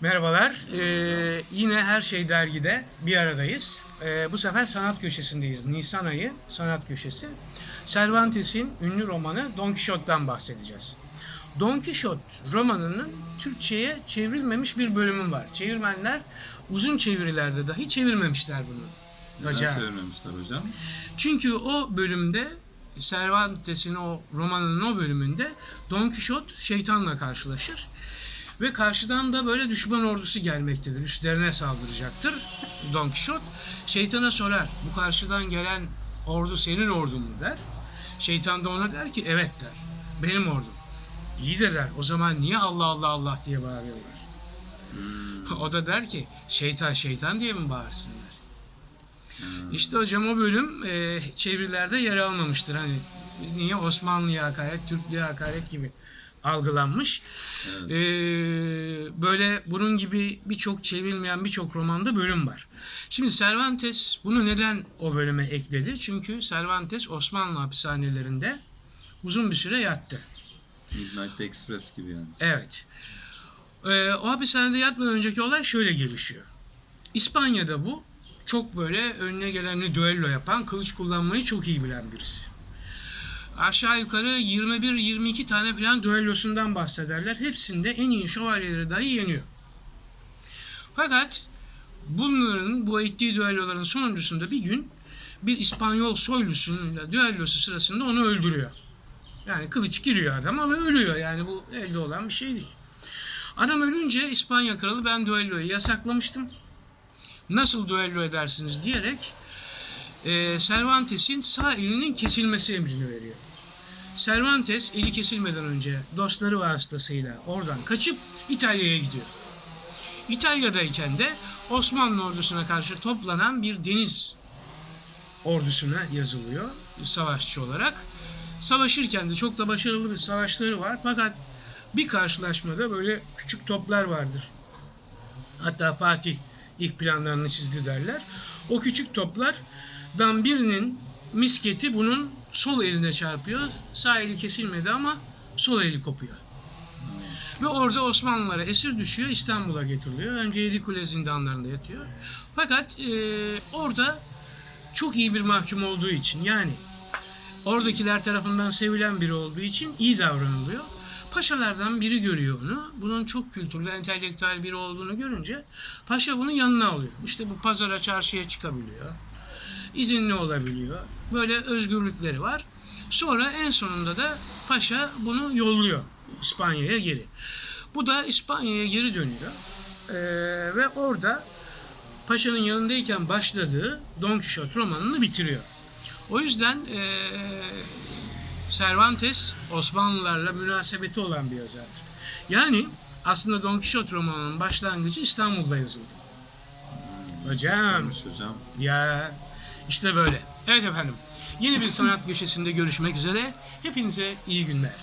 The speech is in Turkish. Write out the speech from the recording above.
Merhabalar. Ee, yine Her Şey Dergi'de bir aradayız. Ee, bu sefer sanat köşesindeyiz. Nisan ayı sanat köşesi. Cervantes'in ünlü romanı Don Quixote'dan bahsedeceğiz. Don Quixote romanının Türkçe'ye çevrilmemiş bir bölümü var. Çevirmenler uzun çevirilerde dahi çevirmemişler bunu. Neden Hocam. söylememişler hocam? Çünkü o bölümde Cervantes'in o romanının o bölümünde Don Quixote şeytanla karşılaşır. Ve karşıdan da böyle düşman ordusu gelmektedir. Üstlerine saldıracaktır Don Quixote. Şeytana sorar. Bu karşıdan gelen ordu senin ordun mu der. Şeytan da ona der ki evet der. Benim ordum. İyi de der. O zaman niye Allah Allah Allah diye bağırıyorlar? O da der ki şeytan şeytan diye mi bağırsınlar? İşte hocam o bölüm e, çevirilerde yer almamıştır. Hani niye Osmanlı'ya hakaret, Türklüğe hakaret gibi algılanmış. Evet. E, böyle bunun gibi birçok çevrilmeyen birçok romanda bölüm var. Şimdi Cervantes bunu neden o bölüme ekledi? Çünkü Cervantes Osmanlı hapishanelerinde uzun bir süre yattı. Midnight Express gibi yani. Evet. Ee, o hapishanede yatmadan önceki olay şöyle gelişiyor. İspanya'da bu çok böyle önüne gelenle düello yapan, kılıç kullanmayı çok iyi bilen birisi. Aşağı yukarı 21-22 tane falan düellosundan bahsederler. Hepsinde en iyi şövalyeleri dahi yeniyor. Fakat bunların bu ettiği düelloların sonuncusunda bir gün bir İspanyol soylusunun düellosu sırasında onu öldürüyor. Yani kılıç giriyor adam ama ölüyor. Yani bu elde olan bir şey değil. Adam ölünce İspanya kralı ben düelloyu yasaklamıştım. Nasıl düello edersiniz diyerek e, Cervantes'in sağ elinin kesilmesi emrini veriyor. Cervantes eli kesilmeden önce dostları vasıtasıyla oradan kaçıp İtalya'ya gidiyor. İtalya'dayken de Osmanlı ordusuna karşı toplanan bir deniz ordusuna yazılıyor savaşçı olarak. Savaşırken de çok da başarılı bir savaşları var. Fakat bir karşılaşmada böyle küçük toplar vardır. Hatta Fatih ilk planlarını çizdi derler. O küçük toplardan birinin misketi bunun sol eline çarpıyor. Sağ eli kesilmedi ama sol eli kopuyor. Ve orada Osmanlılara esir düşüyor, İstanbul'a getiriliyor. Önce Yedikule zindanlarında yatıyor. Fakat eee, orada çok iyi bir mahkum olduğu için yani oradakiler tarafından sevilen biri olduğu için iyi davranılıyor. Paşalardan biri görüyor onu. Bunun çok kültürlü, entelektüel biri olduğunu görünce paşa bunu yanına alıyor. İşte bu pazara, çarşıya çıkabiliyor. izinli olabiliyor. Böyle özgürlükleri var. Sonra en sonunda da paşa bunu yolluyor İspanya'ya geri. Bu da İspanya'ya geri dönüyor. Ee, ve orada Paşa'nın yanındayken başladığı Don Quixote romanını bitiriyor. O yüzden eee, Cervantes Osmanlılarla münasebeti olan bir yazardır. Yani aslında Don Quixote romanının başlangıcı İstanbul'da yazıldı. Hocam hocam. ya işte böyle. Evet efendim. Yeni bir sanat köşesinde görüşmek üzere. Hepinize iyi günler.